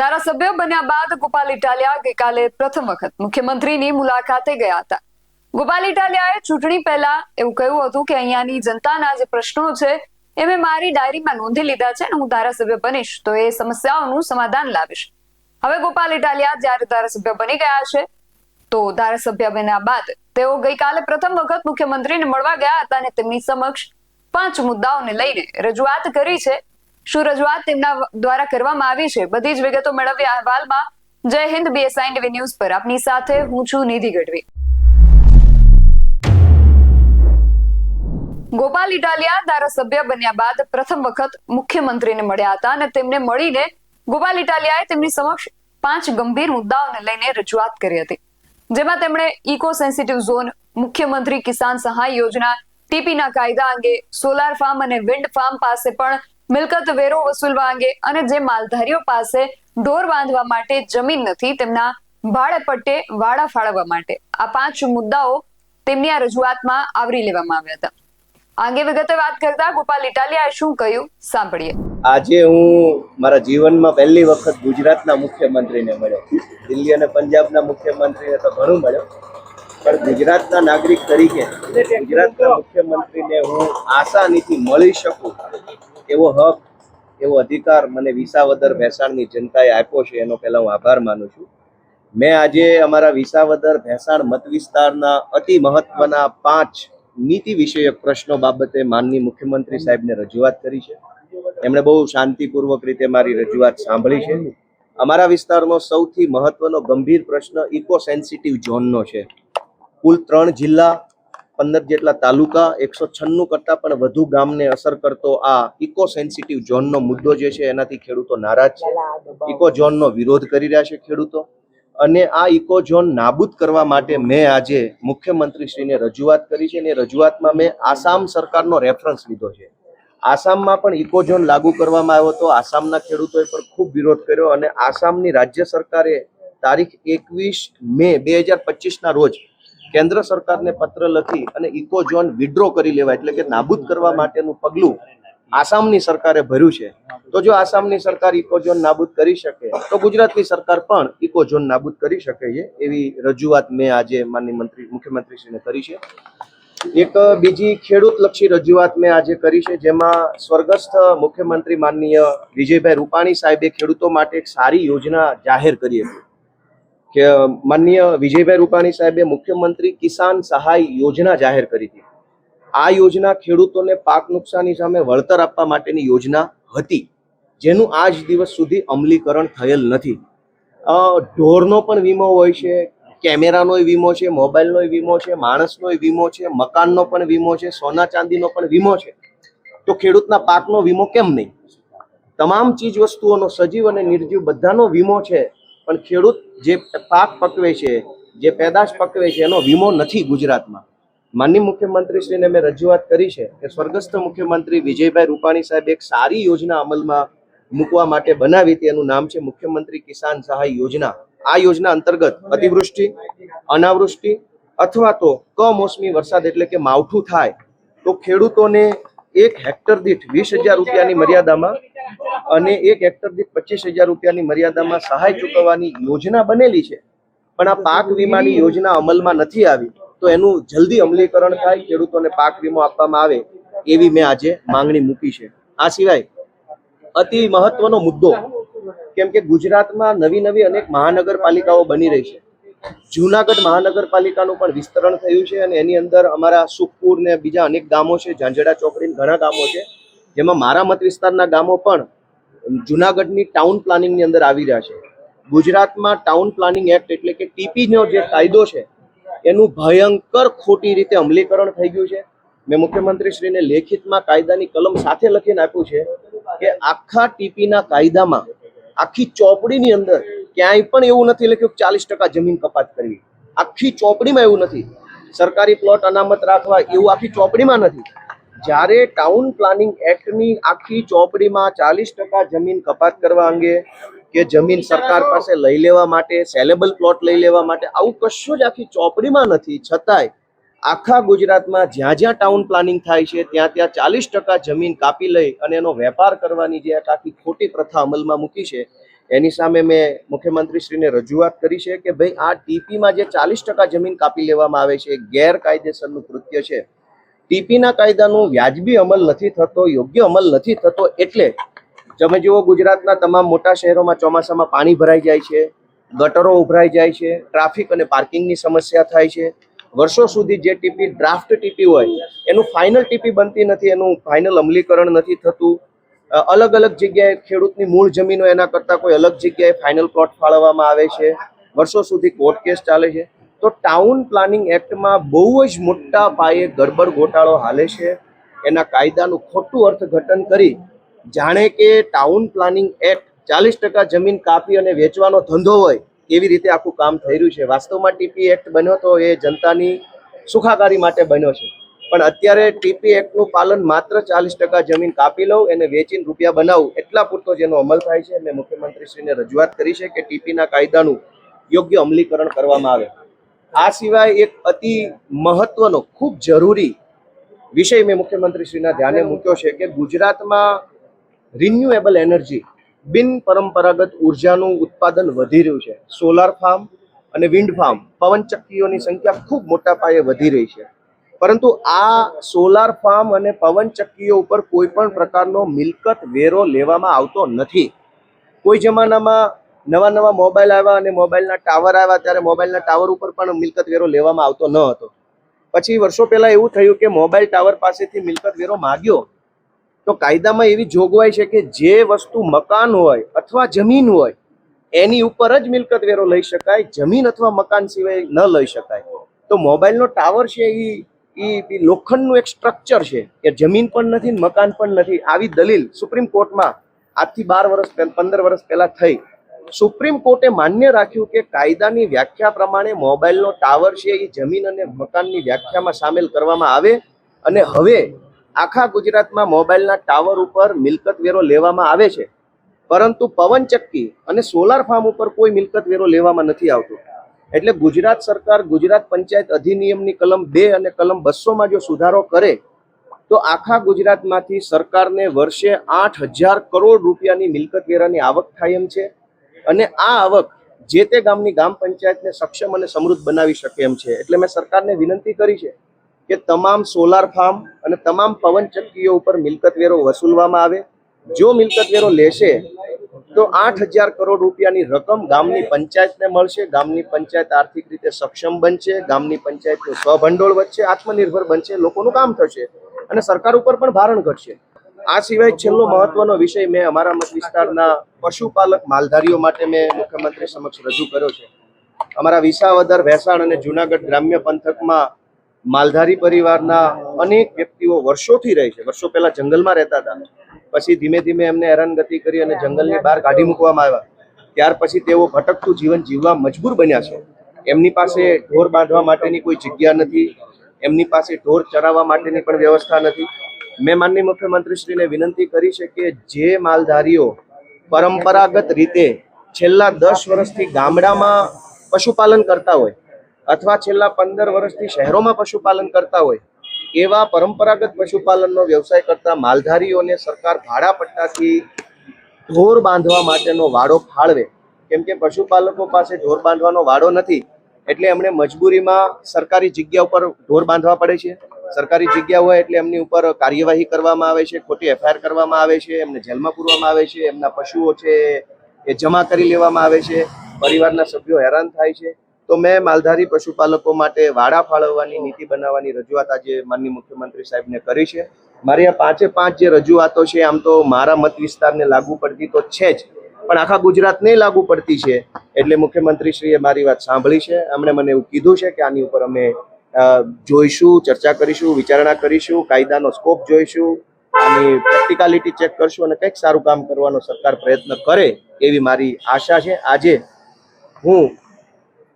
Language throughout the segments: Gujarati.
ધારાસભ્ય બન્યા બાદ ગોપાલ ઇટાલિયા ગઈકાલે પ્રથમ વખત મુખ્યમંત્રીની મુલાકાતે ગયા હતા. ગોપાલ ઇટાલિયાએ ચૂંટણી પહેલા એવું કહ્યું હતું કે અહીંયાની જનતાના જે પ્રશ્નો છે એ મેં મારી ડાયરીમાં નોંધી લીધા છે અને હું ધારાસભ્ય બનીશ, તો એ સમસ્યાઓનું સમાધાન લાવીશ. હવે ગોપાલ ઇટાલિયા જ્યારે ધારાસભ્ય બની ગયા છે, તો ધારાસભ્ય બન્યા બાદ તેઓ ગઈકાલે પ્રથમ વખત મુખ્યમંત્રીને મળવા ગયા હતા અને તેમની સમક્ષ પાંચ મુદ્દાઓને લઈને રજૂઆત કરી છે. શું રજૂઆત તેમના દ્વારા કરવામાં આવી છે? બધી જ વિગતો મેળવી અહેવાલમાં જય હિન્દ બીએસઆઈ ટીવી ન્યૂઝ પર. આપની સાથે હું છું નિધિ ગઢવી. ગોપાલ ઇટાલિયા ધારાસભ્ય બન્યા બાદ પ્રથમ વખત મુખ્યમંત્રીને મળ્યા હતા અને તેમને મળીને ગોપાલ ઇટાલિયાએ તેમની સમક્ષ પાંચ ગંભીર મુદ્દાઓને લઈને રજૂઆત કરી હતી. જેમાં તેમણે ઇકો સેન્સિટિવ ઝોન, મુખ્યમંત્રી કિસાન સહાય યોજના, ટીપીના કાયદા અંગે સોલાર ફાર્મ અને વિન્ડ ફાર્મ પાસે પણ મિલકત વેરો વસૂલવા અંગે અને જે માલધારીઓ પાસે ઢોર બાંધવા માટે જમીન નથી, તેમના ભાડે પટ્ટે વાડા ફાળવવા માટે. આ પાંચ મુદ્દાઓ તેમની આ રજૂઆતમાં આવરી લેવામાં આવ્યા હતા. આ વિગતે વાત કરતા ગોપાલ ઇટાલિયાએ શું કહ્યું, સાંભળીએ. આજે હું મારા જીવનમાં પહેલી વખત ગુજરાતના મુખ્યમંત્રીને મળ્યો. દિલ્હી અને પંજાબના મુખ્યમંત્રીને તો ઘણું મળ્યો. પણ ગુજરાતના નાગરિક તરીકે ગુજરાતના મુખ્યમંત્રીને હું આસાનીથી મળી શકું. એવો હક, એવો અધિકાર મને વિસાવદર ભેસાણની જનતાએ આપ્યો છે એનો પહેલા હું આભાર માનું છું. મેં આજે અમારા વિસાવદર ભેસાણ મત વિસ્તારના અતિ મહત્વના પાંચ નીતિ વિષયક પ્રશ્નો બાબતે માનની મુખ્યમંત્રી સાહેબને રજૂઆત કરી છે. એમણે બહુ શાંતિપૂર્વક રીતે મારી રજૂઆત સાંભળી છે. અમારા વિસ્તારનો સૌથી મહત્વનો ગંભીર પ્રશ્ન ઇકો સેન્સિટિવ ઝોનનો છે. કુલ ત્રણ જિલ્લા પંદર જેટલા તાલુકા એકસો છન્નું કરતાં પણ વધુ ગામને અસર કરતો આ ઇકો સેન્સિટિવ ઝોનનો મુદ્દો જે છે એનાથી ખેડૂતો નારાજ છે. ઇકો ઝોનનો વિરોધ કરી રહ્યા છે ખેડૂતો. અને આ ઇકો ઝોન નાબૂદ કરવા માટે મેં આજે મુખ્યમંત્રીશ્રીને રજૂઆત કરી છે અને રજૂઆતમાં મેં આસામ સરકારનો રેફરન્સ લીધો છે. આસામમાં પણ ઇકો ઝોન લાગુ કરવામાં આવ્યો હતો. આસામના ખેડૂતોએ પણ ખૂબ વિરોધ કર્યો અને આસામની રાજ્ય સરકારે તારીખ એકવીસ મે બે હજાર પચીસના રોજ કેન્દ્ર સરકારને પત્ર લખી અને ઇકો ઝોન વિડ્રો કરી લેવા એટલે કે નાબૂદ કરવા માટેનું પગલું આસામની સરકારે ભર્યું છે. તો જો આસામની સરકાર ઇકો ઝોન નાબૂદ કરી શકે, તો ગુજરાતની સરકાર પણ ઇકો ઝોન નાબૂદ કરી શકે છે એવી રજૂઆત મેં આજે માનની મંત્રી, મુખ્યમંત્રીશ્રીને કરી છે. એક બીજી ખેડૂત લક્ષી રજૂઆત મેં આજે કરી છે, જેમાં સ્વર્ગસ્થ મુખ્યમંત્રી માનનીય વિજયભાઈ રૂપાણી સાહેબે ખેડૂતો માટે એક સારી યોજના જાહેર કરી હતી. કે માનનીય વિજયભાઈ રૂપાણી સાહેબે મુખ્યમંત્રી કિસાન સહાય યોજના જાહેર કરી હતી. આ યોજના ખેડૂતોને પાક નુકસાની સામે વળતર આપવા માટેની યોજના હતી. જેનું આજ દિવસ સુધી અમલીકરણ થયેલ નથી. ઢોરનો પણ વીમો હોય છે, કેમેરાનો વીમો છે, મોબાઈલનો વીમો છે, માણસનો વીમો છે, મકાનનો પણ વીમો છે, સોના ચાંદીનો પણ વીમો છે. તો ખેડૂતના પાકનો વીમો કેમ નહીં? તમામ ચીજ વસ્તુઓનો સજીવ અને નિર્જીવ બધાનો વીમો છે. પણ ખેડૂત જે પાક પકવે છે, જે પેદાશ પકવે છે, એનો વીમો નથી ગુજરાતમાં. માનનીય મુખ્યમંત્રીશ્રીને મેં રજૂઆત કરી છે કે સ્વર્ગસ્થ મુખ્યમંત્રી વિજયભાઈ રૂપાણી સાહેબ એક સારી યોજના અમલમાં મૂકવા માટે બનાવી હતી. એનું નામ છે મુખ્યમંત્રી કિસાન સહાય યોજના. આ યોજના અંતર્ગત અતિવૃષ્ટિ, અનાવૃષ્ટિ અથવા તો કમોસમી વરસાદ એટલે કે માવઠું થાય, તો ખેડૂતોને એક હેક્ટર દીઠ વીસ હજાર રૂપિયાની મર્યાદામાં અને એક હેક્ટર દીઠ પચીસ હજાર રૂપિયાની મર્યાદામાં સહાય ચૂકવવાની યોજના બનેલી છે. પણ આ પાક વીમાની યોજના અમલમાં નથી આવી. તો એનું જલ્દી અમલીકરણ થાય, ખેડૂતોને પાક વીમો આપવામાં આવે એવી મેં આજે માંગણી મૂકી છે. આ સિવાય અતિ મહત્વનો મુદ્દો, કેમ કે ગુજરાતમાં નવી નવી અનેક મહાનગરપાલિકાઓ બની રહી છે. જુનાગઢ મહાનગરપાલિકાનું પણ વિસ્તરણ થયું છે અને એની અંદર અમારા સુખપુર ને બીજા અનેક ગામો છે ઝાંઝડા ચોકડીને ઘણા ગામો છે. જેમાં મારા મત વિસ્તારના ગામો પણ જુનાગઢની ટાઉન પ્લાનિંગની અંદર આવી રહ્યા છે. ગુજરાતમાં ટાઉન પ્લાનિંગ એક્ટ એટલે કે ટીપીનો જે કાયદો છે, એનું ભયંકર ખોટી રીતે અમલીકરણ થઈ ગયું છે. મેં મુખ્યમંત્રીશ્રીને લેખિતમાં કાયદાની કલમ સાથે લખીને આપ્યું છે કે આખા ટીપીના કાયદામાં, આખી ચોપડીની અંદર ક્યાંય પણ એવું નથી લખ્યું કે ચાલીસ ટકા જમીન કપાત કરવી. આખી ચોપડીમાં એવું નથી. સરકારી પ્લોટ અનામત રાખવા એવું આખી ચોપડીમાં નથી. જ્યારે ટાઉન પ્લાનિંગ એક્ટની આખી ચોપડીમાં ચાલીસ ટકા જમીન કપાત કરવા અંગે કે જમીન સરકાર પાસે લઈ લેવા માટે સેલેબલ પ્લોટ લઈ લેવા માટે, આવું કશું જ આખી ચોપડીમાં નથી. છતાંય આખા ગુજરાતમાં જ્યાં જ્યાં ટાઉન પ્લાનિંગ થાય છે, ત્યાં ત્યાં ચાલીસ ટકા જમીન કાપી લઈ અને એનો વેપાર કરવાની જે આખી ખોટી પ્રથા અમલમાં મૂકી છે, એની સામે મેં મુખ્યમંત્રીશ્રીને રજૂઆત કરી છે કે ભાઈ, આ ટીપીમાં જે ચાલીસ ટકા જમીન કાપી લેવામાં આવે છે ગેરકાયદેસરનું કૃત્ય છે. ટીપીના કાયદાનું વ્યાજબી અમલ નથી થતો, યોગ્ય અમલ નથી થતો એટલે તમે જુઓ ગુજરાતના તમામ મોટા શહેરોમાં ચોમાસામાં પાણી ભરાઈ જાય છે, ગટરો ઉભરાઈ જાય છે, ટ્રાફિક અને પાર્કિંગની સમસ્યા થાય છે. વર્ષો સુધી જે ટીપી, ડ્રાફ્ટ ટીપી હોય, એનું ફાઇનલ ટીપી બનતી નથી, એનું ફાઇનલ અમલીકરણ નથી થતું. અલગ અલગ જગ્યાએ ખેડૂતની મૂળ જમીનો એના કરતાં કોઈ અલગ જગ્યાએ ફાઇનલ પ્લોટ ફાળવવામાં આવે છે. વર્ષો સુધી કોર્ટ કેસ ચાલે છે. તો ટાઉન પ્લાનિંગ એક્ટમાં બહુ જ મોટા પાયે ગડબડ ગોટાળો હાલે છે. એના કાયદાનું ખોટું અર્થઘટન કરી જાણે કે ટાઉન પ્લાનિંગ એક્ટ ચાલીસ ટકા જમીન કાપી અને વેચવાનો ધંધો હોય એવી રીતે આખું કામ થઈ રહ્યું છે. વાસ્તવમાં ટીપી એક્ટ બન્યો તો એ જનતાની સુખાકારી માટે બન્યો છે. પણ અત્યારે ટીપી એક્ટનું પાલન માત્ર ચાલીસ ટકા જમીન કાપી લઉં એને વેચીને રૂપિયા બનાવું એટલા પૂરતો જેનો અમલ થાય છે. મેં મુખ્યમંત્રીશ્રીને રજૂઆત કરી છે કે ટીપીના કાયદાનું યોગ્ય અમલીકરણ કરવામાં આવે. આ સિવાય એક અતિ મહત્વનો, ખૂબ જરૂરી વિષય મેં મુખ્યમંત્રીશ્રીના ધ્યાને મૂક્યો છે કે ગુજરાતમાં રિન્યુએબલ એનર્જી બિન પરંપરાગત ઉર્જાનું ઉત્પાદન વધી રહ્યું છે. સોલાર ફાર્મ અને વિન્ડ ફાર્મ પવનચક્કીઓની સંખ્યા ખૂબ મોટા પાયે વધી રહી છે. પરંતુ આ સોલાર ફાર્મ અને પવનચક્કીઓ ઉપર કોઈ પણ પ્રકારનો મિલકત વેરો લેવામાં આવતો નથી. કોઈ જમાનામાં નવા નવા મોબાઈલ આવ્યા અને મોબાઈલના ટાવર આવ્યા ત્યારે મોબાઈલના ટાવર ઉપર પણ મિલકત વેરો લેવામાં આવતો ન હતો. પછી વર્ષો પહેલા એવું થયું કે મોબાઈલ ટાવર પાસેથી મિલકત વેરો માગ્યો. તો કાયદામાં એવી જોગવાઈ છે કે જે વસ્તુ મકાન હોય અથવા જમીન હોય, એની ઉપર જ મિલકત વેરો લઈ શકાય, જમીન અથવા મકાન સિવાય ન લઈ શકાય. તો મોબાઈલનો ટાવર છે એ એ લોખંડનું એક સ્ટ્રક્ચર છે કે જમીન પણ નથી મકાન પણ નથી. આવી દલીલ સુપ્રીમ કોર્ટમાં આજથી બાર વર્ષ પંદર વર્ષ પહેલા થઈ. સુપ્રીમ કોર્ટે માન્ય રાખ્યું કે કાયદાની વ્યાખ્યા પ્રમાણે મોબાઈલનો ટાવર છે એ જમીન અને મકાનની વ્યાખ્યામાં સામેલ કરવામાં આવે અને હવે આખા ગુજરાતમાં મોબાઈલના ટાવર ઉપર મિલકત વેરો લેવામાં આવે છે. પરંતુ પવનચક્કી અને સોલાર ફાર્મ ઉપર કોઈ મિલકત વેરો લેવામાં નથી આવતો. એટલે ગુજરાત સરકાર, ગુજરાત પંચાયત અધિનિયમની કલમ બે અને કલમ બસોમાં જો સુધારો કરે, તો આખા ગુજરાતમાંથી સરકારને વર્ષે આઠ હજાર કરોડ રૂપિયાની મિલકત વેરાની આવક થાય એમ છે. અને આ આવક જે તે ગામની ગામ પંચાયતને સક્ષમ અને સમૃદ્ધ બનાવી શકે એમ છે. એટલે મેં સરકારને વિનંતી કરી છે કે તમામ સોલાર ફાર્મ અને તમામ પવનચક્કીઓ ઉપર મિલકત વેરો વસૂલવામાં આવે. જો મિલકત વેરો લેશે, તો આઠ હજાર કરોડ રૂપિયાની રકમ ગામની પંચાયતને મળશે. ગામની પંચાયત આર્થિક રીતે સક્ષમ બનશે. ગામની પંચાયતનું સ્વભંડોળ વધશે, આત્મનિર્ભર બનશે, લોકોનું કામ થશે અને સરકાર ઉપર પણ ભારણ ઘટશે. આ સિવાય છેલ્લો મહત્વનો વિષય મેં અમારા મત વિસ્તારના પશુપાલક માલધારીઓ માટે મેં મુખ્યમંત્રી સમક્ષ રજૂ કર્યો છે. અમારા વિસાવદર ભેસાણ અને જુનાગઢ ગ્રામ્ય પંથકમાં માલધારી પરિવારના અનેક વ્યક્તિઓ વર્ષોથી રહે છે. વર્ષો પહેલા જંગલમાં રહેતા હતા. પછી ધીમે ધીમે એમને હેરાનગતિ કરી અને જંગલની બહાર કાઢી મૂકવામાં આવ્યા. ત્યાર પછી તેઓ ભટકતું જીવન જીવવા મજબૂર બન્યા છે. એમની પાસે ઢોર બાંધવા માટેની કોઈ જગ્યા નથી. એમની પાસે ઢોર ચરાવવા માટેની પણ વ્યવસ્થા નથી. મેં માનનીય મુખ્યમંત્રીશ્રીને વિનંતી કરી છે કે જે માલધારીઓ પરંપરાગત રીતે છેલ્લા દસ વર્ષથી ગામડામાં પશુપાલન કરતા હોય અથવા છેલ્લા પંદર વર્ષથી શહેરોમાં પશુપાલન કરતા હોય, એવા પરંપરાગત પશુપાલનનો વ્યવસાય કરતા માલધારીઓને સરકાર ભાડા પટ્ટાથી ઢોર બાંધવા માટેનો વાડો ફાળવે. કેમ કે પશુપાલકો પાસે ઢોર બાંધવાનો વાડો નથી, એટલે એમણે મજબૂરીમાં સરકારી જગ્યા ઉપર ઢોર બાંધવા પડે છે. સરકારી જગ્યા હોય એટલે એમની ઉપર કાર્યવાહી કરવામાં આવે છે, ખોટી એફઆઈઆર કરવામાં આવે છે, એમને જેલમાં પૂરવામાં આવે છે, એમના પશુઓ છે એ જમા કરી લેવામાં આવે છે, પરિવારના સભ્યો હેરાન થાય છે. તો મેં માલધારી પશુપાલકો માટે વાડા ફાળવવાની નીતિ બનાવવાની રજૂઆત આજે માનનીય મુખ્યમંત્રી સાહેબને કરી છે. મારી આ પાંચે પાંચ જે રજૂઆતો છે, આમ તો મારા મત વિસ્તારને લાગુ પડતી તો છે જ, પણ આખા ગુજરાતને લાગુ પડતી છે. એટલે મુખ્યમંત્રીશ્રીએ મારી વાત સાંભળી છે. એમણે મને એવું કીધું છે કે આની ઉપર અમે જોઈશું, ચર્ચા કરીશું, વિચારણા કરીશું, કાયદાનો સ્કોપ જોઈશું, અને પ્રેક્ટિકાલિટી ચેક કરશું અને કંઈક સારું કામ કરવાનો સરકાર પ્રયત્ન કરે એવી મારી આશા છે. આજે હું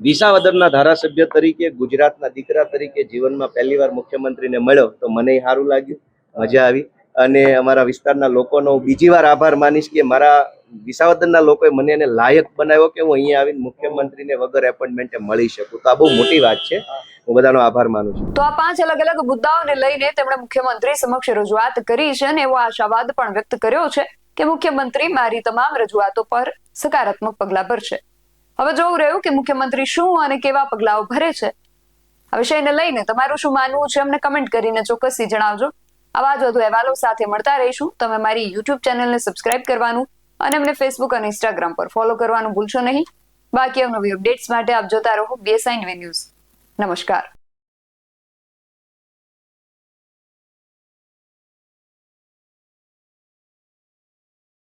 વિસાવદરના ધારાસભ્ય તરીકે, ગુજરાતના દીકરા તરીકે જીવનમાં પહેલીવાર મુખ્યમંત્રીને મળ્યો તો મને સારું લાગ્યું, મજા આવી. અને અમારા વિસ્તારના લોકોનો બીજી વાર આભાર માનીશ કે મારા વિસાવદરના લોકોએ મને એને લાયક બનાવ્યો કે હું અહીંયા આવીને મુખ્યમંત્રીને વગર એપોઇન્ટમેન્ટે મળી શકું. તો આ બહુ મોટી વાત છે. હું બધાનો આભાર માનું છું. તો આ પાંચ અલગ અલગ મુદ્દાઓને લઈને તેમણે મુખ્યમંત્રી સમક્ષ રજૂઆત કરી છે અને એવો આશાવાદ પણ વ્યક્ત કર્યો છે કે મુખ્યમંત્રી મારી તમામ રજૂઆતો પર સકારાત્મક પગલાં ભરશે. હવે જોવું રહ્યું કે મુખ્યમંત્રી શું અને કેવા પગલાઓ ભરે છે. આ વિષયને લઈને તમારું શું માનવું છે અમને કમેન્ટ કરીને ચોક્કસથી જણાવજો. આવા જ વધુ અહેવાલો સાથે મળતા રહીશું. તમે મારી યુટ્યુબ ચેનલને સબસ્ક્રાઇબ કરવાનું અને અમને ફેસબુક અને ઇન્સ્ટાગ્રામ પર ફોલો કરવાનું ભૂલશો નહીં. બાકી અવનવી અપડેટ્સ માટે આપ જોતા રહો બીએસઆઈ ન્યૂઝ નમસ્કાર.